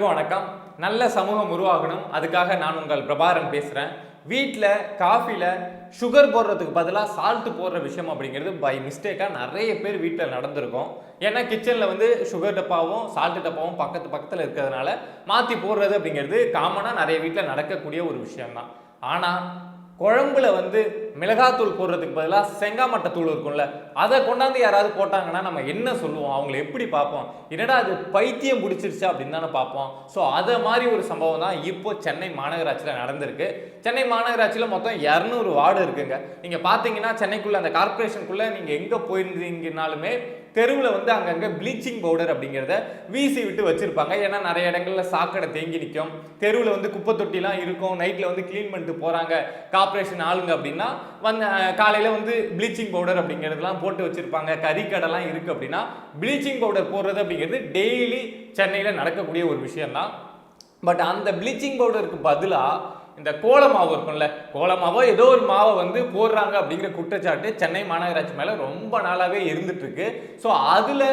அனைவருக்கும் வணக்கம். நல்ல சமூகம் உருவாகணும். அதுக்காக நான் உங்கள் பிரபாரன் பேசுகிறேன் வீட்டில் காஃபியில் சுகர் போடுறதுக்கு பதிலாக சால்ட் போடுற விஷயம் அப்படிங்கிறது பை மிஸ்டேக்காக நிறைய பேர் வீட்டில் நடந்திருக்கும். ஏன்னா கிச்சனில் வந்து சுகர் டப்பாவும் சால்ட் டப்பாவும் பக்கத்து பக்கத்தில் இருக்கிறதுனால மாற்றி போடுறது அப்படிங்கிறது காமனாக நிறைய வீட்டில் நடக்கக்கூடிய ஒரு விஷயம்தான். ஆனால் குழம்புல வந்து மிளகாத்தூள் போடுறதுக்கு பதிலாக செங்காமட்டை தூள் இருக்கும்ல அதை கொண்டாந்து யாராவது போட்டாங்கன்னா நம்ம என்ன சொல்லுவோம்? அவங்கள எப்படி பார்ப்போம்? என்னடா அது பைத்தியம் பிடிச்சிருச்சு அப்படின்னு தானே பார்ப்போம். ஸோ அதை மாதிரி ஒரு சம்பவம் தான் இப்போ சென்னை மாநகராட்சியில் நடந்திருக்கு. சென்னை மாநகராட்சியில் மொத்தம் இரநூறு வார்டு இருக்குங்க. நீங்கள் பார்த்தீங்கன்னா சென்னைக்குள்ளே அந்த கார்பரேஷனுக்குள்ளே நீங்கள் எங்கே போயிருந்தீங்கனாலுமே தெருவில் வந்து அங்கங்கே ப்ளீச்சிங் பவுடர் அப்படிங்கிறத வீசி விட்டு வச்சுருப்பாங்க. ஏன்னா நிறைய இடங்கள்ல சாக்கடை தேங்கி நிற்கும் தெருவில் வந்து குப்பை தொட்டிலாம் இருக்கும். நைட்டில் வந்து க்ளீன் பண்ணிட்டு போகிறாங்க கார்ப்பரேஷன் ஆளுங்க அப்படின்னா வந்து காலையில் வந்து ப்ளீச்சிங் பவுடர் அப்படிங்கிறதுலாம் போட்டு வச்சுருப்பாங்க. கறிக்கடைலாம் இருக்குது அப்படின்னா ப்ளீச்சிங் பவுடர் போடுறது அப்படிங்கிறது டெய்லி சென்னையில் நடக்கக்கூடிய ஒரு விஷயம்தான். பட் அந்த ப்ளீச்சிங் பவுடருக்கு பதிலாக இந்த கோல மாவு இருக்கும்ல கோல மாவோ ஏதோ ஒரு மாவை வந்து போடுறாங்க அப்படிங்கிற குற்றச்சாட்டு சென்னை மாநகராட்சி மேலே ரொம்ப நாளாகவே இருந்துட்டு இருக்கு. ஸோ அதில்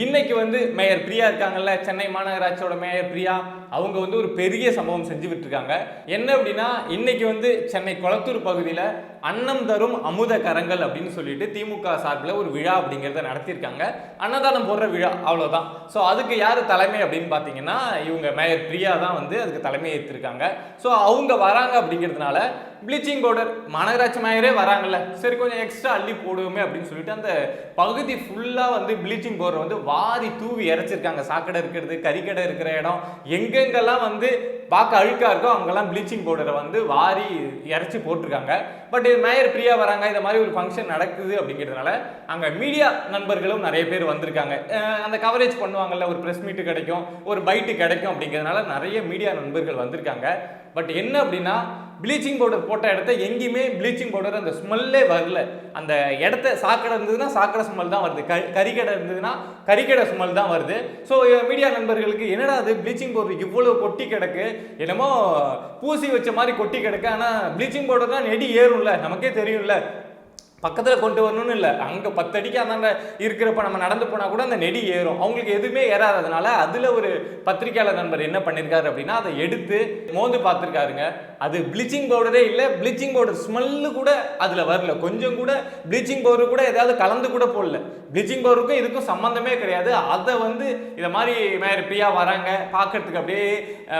இன்னைக்கு வந்து மேயர் பிரியா இருக்காங்கல்ல சென்னை மாநகராட்சியோட மேயர் பிரியா அவங்க வந்து ஒரு பெரிய சம்பவம் செஞ்சு விட்டுருக்காங்க. என்ன அப்படின்னா இன்னைக்கு வந்து சென்னை கொளத்தூர் பகுதியில் அன்னம் தரும் அமுத கரங்கள் அப்படின்னு சொல்லிட்டு திமுக சார்பில் ஒரு விழா அப்படிங்கிறத நடத்தியிருக்காங்க. அன்னதானம் போடுற விழா அவ்வளோதான் ஸோ அதுக்கு யார் தலைமை அப்படின்னு பார்த்தீங்கன்னா இவங்க மேயர் பிரியா தான் வந்து அதுக்கு தலைமை ஏற்றிருக்காங்க ஸோ அவங்க வராங்க அப்படிங்கிறதுனால ப்ளீச்சிங் பவுடர் மாநகராட்சி மேயரே வராங்கல்ல. சரி கொஞ்சம் எக்ஸ்ட்ரா அள்ளி போடுவோமே அப்படின்னு சொல்லிட்டு அந்த பகுதி ஃபுல்லாக வந்து ப்ளீச்சிங் பவுடர் வந்து வாரி தூவி இறைச்சிருக்காங்க சாக்கடை இருக்கிறது கறிக்கடை இருக்கிற இடம் எங்கெங்கெல்லாம் வந்து பார்க்க அழுக்காக இருக்கோ அங்கெல்லாம் ப்ளீச்சிங் பவுடரை வந்து வாரி இறைச்சி போட்டிருக்காங்க. பட் மேயர் பிரியா வராங்க. இந்த மாதிரி ஒரு ஃபங்க்ஷன் நடக்குது அப்படிங்கிறதுனால அங்கே மீடியா நண்பர்களும் நிறைய பேர் வந்திருக்காங்க. அந்த கவரேஜ் பண்ணுவாங்கல்ல ஒரு ப்ரெஸ் மீட்டு கிடைக்கும் ஒரு பைட்டு கிடைக்கும் அப்படிங்கிறதுனால நிறைய மீடியா நண்பர்கள் வந்திருக்காங்க. பட் என்ன அப்படின்னா ப்ளீச்சிங் பவுடர் போட்ட இடத்த எங்கேயுமே ப்ளீச்சிங் பவுடர் அந்த ஸ்மெல்லே வரல. அந்த இடத்த சாக்கடை இருந்ததுன்னா சாக்கடை ஸ்மெல் தான் வருது. கறிக்கடை இருந்ததுன்னா கறிக்கடை ஸ்மெல் தான் வருது. ஸோ மீடியா நண்பர்களுக்கு என்னடா அது ப்ளீச்சிங் பவுடர் இவ்வளோ கொட்டி கிடக்கு? என்னமோ பூசி வச்ச மாதிரி கொட்டி கிடக்கு. ஆனால் ப்ளீச்சிங் பவுடர் தான் நெடி ஏறும்ல. நமக்கே தெரியும்ல. பக்கத்தில் கொண்டு வரணும்னு இல்லை. அங்கே பத்தடிக்கு அந்தாண்ட இருக்கிறப்ப நம்ம நடந்து போனால் கூட அந்த நெடி ஏறும். அவங்களுக்கு எதுவுமே ஏறாததுனால அதில் ஒரு பத்திரிக்கையாளர் நண்பர் என்ன பண்ணியிருக்காரு அப்படின்னா அதை எடுத்து மோந்து பார்த்துருக்காருங்க. அது ப்ளீச்சிங் பவுடரே இல்லை ப்ளீச்சிங் பவுடர் ஸ்மெல்லு கூட அதில் வரல. கொஞ்சம் கூட ப்ளீச்சிங் பவுடர் கூட ஏதாவது கலந்து கூட போடல. ப்ளீச்சிங் பவுடருக்கும் இதுக்கும் சம்மந்தமே கிடையாது. அதை வந்து இதை மாதிரி மேயர் பிரியா வராங்க பார்க்கறதுக்கு அப்படியே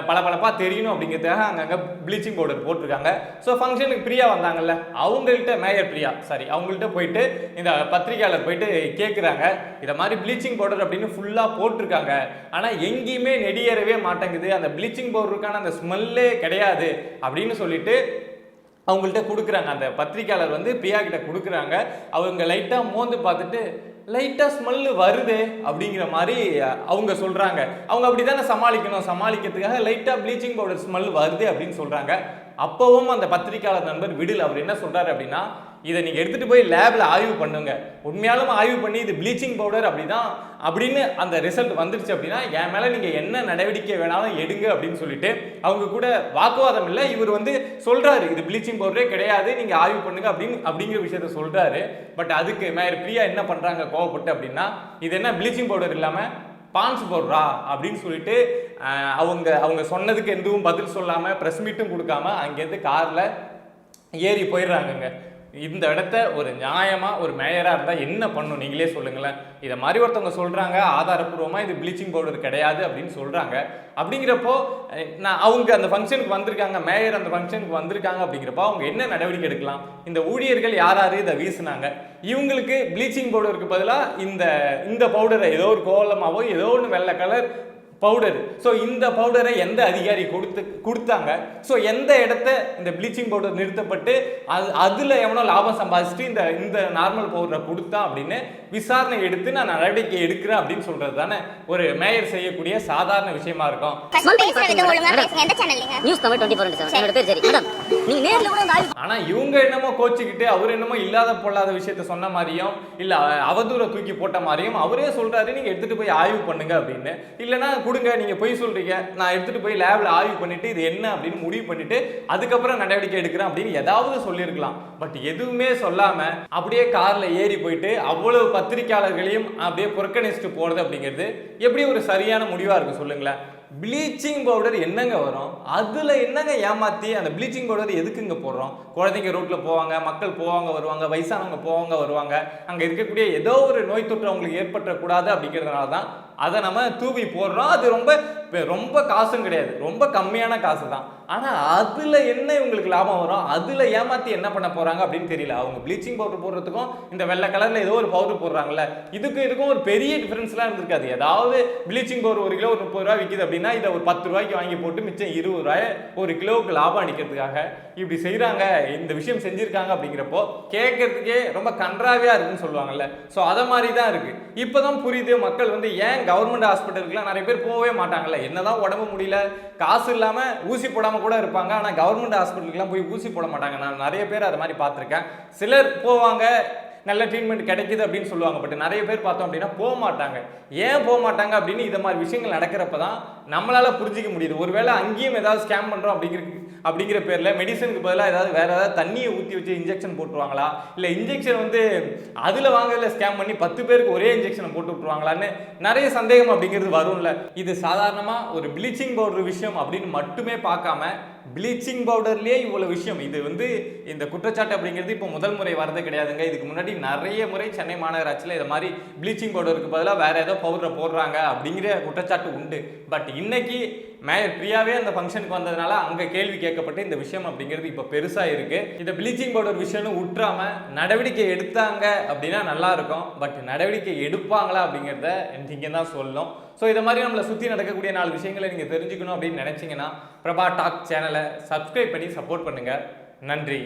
பளபளப்பாக தெரியணும் அப்படிங்கிறதுக்காக அங்கங்கே ப்ளீச்சிங் பவுடர் போட்டிருக்காங்க. ஸோ ஃபங்க்ஷனுக்கு பிரியா வந்தாங்கல்ல அவங்கள்ட்ட மேயர் பிரியா சாரி அவங்கள்ட்ட போயிட்டு இந்த பத்திரிகையாளர் போயிட்டு கேட்குறாங்க இதை மாதிரி ப்ளீச்சிங் பவுடர் அப்படின்னு ஃபுல்லாக போட்டிருக்காங்க. ஆனால் எங்கேயுமே நெடியேறவே மாட்டேங்குது. அந்த ப்ளீச்சிங் பவுடருக்கான அந்த ஸ்மெல்லே கிடையாது. அப்படின்னு சொல்லிட்டு அவங்கள்ட்ட கொடுக்குறாங்க. அந்த பத்திரிக்கையாளர் வந்து பிரியா கிட்ட கொடுக்குறாங்க. அவங்க லைட்டாக மோந்து பார்த்துட்டு லைட்டாக ஸ்மெல்லு வருது அப்படிங்கிற மாதிரி அவங்க சொல்கிறாங்க அவங்க அப்படி தானே சமாளிக்கணும். சமாளிக்கிறதுக்காக லைட்டாக ப்ளீச்சிங் பவுடர் ஸ்மெல் வருது அப்படின்னு சொல்கிறாங்க அப்போவும் அந்த பத்திரிக்கையாளர் நண்பர் விடில். அவர் என்ன சொல்கிறாரு அப்படின்னா இதை நீங்கள் எடுத்துகிட்டு போய் லேபில் ஆய்வு பண்ணுங்க. உண்மையாலும் ஆய்வு பண்ணி இது ப்ளீச்சிங் பவுடர் அப்படிதான். அப்படின்னு அந்த ரிசல்ட் வந்துருச்சு அப்படின்னா என் மேலே நீங்கள் என்ன நடவடிக்கை வேணாலும் எடுங்க அப்படின்னு சொல்லிட்டு அவங்க கூட வாக்குவாதம் இல்லை. இவர் வந்து சொல்கிறாரு இது ப்ளீச்சிங் பவுடரே கிடையாது நீங்கள் ஆய்வு பண்ணுங்க அப்படின்னு அப்படிங்கிற விஷயத்த சொல்கிறாரு பட் அதுக்கு மேயர் பிரியா என்ன பண்ணுறாங்க கோவப்பட்டு அப்படின்னா இது என்ன ப்ளீச்சிங் பவுடர் இல்லாமல் பான்ஸ் போடுறா அப்படின்னு சொல்லிட்டு அவங்க அவங்க சொன்னதுக்கு எதுவும் பதில் சொல்லாமல் ப்ரெஸ் மீட்டும் கொடுக்காம அங்கேருந்து காரில் ஏறி போயிடுறாங்கங்க. இந்த இடத்த ஒரு நியாயமாக ஒரு மேயராக இருந்தால் என்ன பண்ணும்? நீங்களே சொல்லுங்களேன். இதை மாதிரி ஒருத்தவங்க சொல்கிறாங்க ஆதாரப்பூர்வமாக இது ப்ளீச்சிங் பவுடர் கிடையாது அப்படின்னு சொல்கிறாங்க அப்படிங்கிறப்போ நான் அவங்க அந்த ஃபங்க்ஷனுக்கு வந்திருக்காங்க மேயர் அந்த ஃபங்க்ஷனுக்கு வந்திருக்காங்க அப்படிங்கிறப்போ அவங்க என்ன நடவடிக்கை எடுக்கலாம்? இந்த ஊழியர்கள் யார் யார் இதை வீசுனாங்க? இவங்களுக்கு ப்ளீச்சிங் பவுடருக்கு பதிலாக இந்த இந்த பவுடரை ஏதோ ஒரு கோலமாகவோ ஏதோ ஒன்று வெள்ளை கலர் பவுடர் ஸோ இந்த பவுடரை எந்த அதிகாரி கொடுத்து கொடுத்தாங்க? ஸோ எந்த இடத்த இந்த ப்ளீச்சிங் பவுடர் நிறுத்தப்பட்டு அது அதில் எவனோ லாபம் சம்பாதிச்சுட்டு இந்த இந்த நார்மல் பவுடரை கொடுத்தான் அப்படின்னு விசாரணை எடுத்து நான் நடவடிக்கை எடுக்கிறேன் அப்படின்னு சொல்றது தானே? ஒரு மேயர் செய்யக்கூடிய சாதாரண விஷயமா இருக்கும். நீ நேர்ல கூட ஆனா இவங்க என்னமோ கோச்சிக்கிட்டு அவர் என்னமோ இல்லாத பொல்லாத விஷயத்த சொன்ன மாதிரியும் இல்ல அவதூற தூக்கி போட்ட மாதிரியும் அவரே சொல்றாரு நீங்க எடுத்துட்டு போய் ஆய்வு பண்ணுங்க அப்படின்னு. இல்லைன்னா கொடுங்க நீங்க போய் சொல்றீங்க. நான் எடுத்துட்டு போய் லேப்ல ஆய்வு பண்ணிட்டு இது என்ன? அப்படின்னு முடிவு பண்ணிட்டு அதுக்கப்புறம் நடவடிக்கை எடுக்கிறேன் அப்படின்னு ஏதாவது சொல்லியிருக்கலாம். பட் எதுவுமே சொல்லாம அப்படியே கார்ல ஏறி போயிட்டு அவ்வளவு பத்திரிக்கையாளர்களையும் அப்படியே புறக்கணிச்சுட்டு போறது அப்படிங்கிறது எப்படி ஒரு சரியான முடிவா இருக்கு சொல்லுங்களேன். ப்ளீச்சிங் பவுடர் என்னங்க வரும்? அதில் என்னங்க ஏமாற்றி அந்த ப்ளீச்சிங் பவுடர் எதுக்குங்க போடுறோம்? குழந்தைங்க ரோட்டில் போவாங்க மக்கள் போவாங்க வருவாங்க வயசானவங்க போவாங்க வருவாங்க. அங்கே இருக்கக்கூடிய ஏதோ ஒரு நோய் தொற்று அவங்களுக்கு ஏற்பட்டக்கூடாது அப்படிங்கிறதுனால தான் அதை நம்ம தூவி போடுறோம். அது ரொம்ப ரொம்ப காசும் கிடையாது. ரொம்ப கம்மியான காசு தான் ஆனால் அதில் என்ன இவங்களுக்கு லாபம் வரும்? அதில் ஏமாற்றி என்ன பண்ண போகிறாங்க அப்படின்னு தெரியல. அவங்க ப்ளீச்சிங் பவுடர் போடுறதுக்கும் இந்த வெள்ளை கலரில் ஏதோ ஒரு பவுடர் போடுறாங்கல்ல. இதுக்கும் இதுக்கும் ஒரு பெரிய டிஃப்ரென்ஸ்லாம் இருந்திருக்காது. ஏதாவது ப்ளீச்சிங் பவுடர் ஒரு கிலோ ஒரு முப்பது ரூபா விற்கிது அப்படின்னா இதை ஒரு பத்து ரூபாய்க்கு வாங்கி போட்டு மிச்சம் இருபது ரூபாய் ஒரு கிலோவுக்கு லாபம் அடிக்கிறதுக்காக இப்படி செய்கிறாங்க இந்த விஷயம் செஞ்சுருக்காங்க அப்படிங்கிறப்போ கேட்கறதுக்கே ரொம்ப கன்றாவியாக இருக்குன்னு சொல்லுவாங்கல்ல. ஸோ அதை மாதிரி தான் இருக்குது இப்போ தான் புரியுது மக்கள் வந்து ஏன் கவர்மெண்ட் ஹாஸ்பிட்டலுக்குலாம் நிறைய பேர் போகவே மாட்டாங்கல்ல. என்னதான் உடம்பு முடியல காசு இல்லாமல் ஊசி போடாமல் கூட இருப்பாங்க. ஆனால் கவர்மெண்ட் ஹாஸ்பிட்டலுக்குலாம் போய் ஊசி போட மாட்டாங்க. நான் நிறைய பேர் அது மாதிரி பார்த்துருக்கேன். சிலர் போவாங்க நல்ல ட்ரீட்மெண்ட் கிடைக்குது அப்படின்னு சொல்லுவாங்க. பட் நிறைய பேர் பார்த்தோம் அப்படின்னா போக மாட்டாங்க. ஏன் போக மாட்டாங்க அப்படின்னு இதை மாதிரி விஷயங்கள் நடக்கிறப்ப தான் நம்மளால் புரிஞ்சிக்க முடியுது. ஒருவேளை அங்கேயும் ஏதாவது ஸ்கேம் பண்ணுறோம் அப்படிங்கிற அப்படிங்கிற பேரில் மெடிசனுக்கு பதிலாக ஏதாவது வேற ஏதாவது தண்ணியை ஊற்றி வச்சு இன்ஜெக்ஷன் போட்டுருவாங்களா? இல்லை இன்ஜெக்ஷன் வந்து அதில் வாங்குறதுல ஸ்கேம் பண்ணி பத்து பேருக்கு ஒரே இன்ஜெக்ஷனை போட்டு விட்ருவாங்களான்னு நிறைய சந்தேகம் அப்படிங்கிறது வரும்ல. இது சாதாரணமாக ஒரு ப்ளீச்சிங் பவுடர் விஷயம் அப்படின்னு மட்டுமே பார்க்காம ப்ளீச்சிங் பவுடர்லேயே இவ்வளோ விஷயம். இது வந்து இந்த குற்றச்சாட்டு அப்படிங்கிறது இப்போ முதல் முறை வரது கிடையாதுங்க. இதுக்கு முன்னாடி நிறைய முறை சென்னை மாநகராட்சியில் இது மாதிரி ப்ளீச்சிங் பவுடருக்கு பதிலாக வேறு ஏதோ பவுடரை போடுறாங்க அப்படிங்கிற குற்றச்சாட்டு உண்டு. பட் இன்னைக்கு மேயர் பிரியாவே அந்த ஃபங்க்ஷனுக்கு வந்ததுனால அங்கே கேள்வி கேட்கப்பட்டு இந்த விஷயம் அப்படிங்கிறது இப்போ பெருசாக இருக்கு. இந்த ப்ளீச்சிங் பவுடர் விஷயம்னு விட்டுறாம நடவடிக்கை எடுத்தாங்க அப்படின்னா நல்லா இருக்கும். பட் நடவடிக்கை எடுப்பாங்களா அப்படிங்கிறத நீங்கள் தான் சொல்லணும். ஸோ இதை மாதிரி நம்மளை சுற்றி நடக்கக்கூடிய நாலு விஷயங்களை நீங்கள் தெரிஞ்சுக்கணும் அப்படின்னு நினச்சிங்கன்னா பிரபா டாக் சேனலை சப்ஸ்கிரைப் பண்ணி சப்போர்ட் பண்ணுங்கள் நன்றி.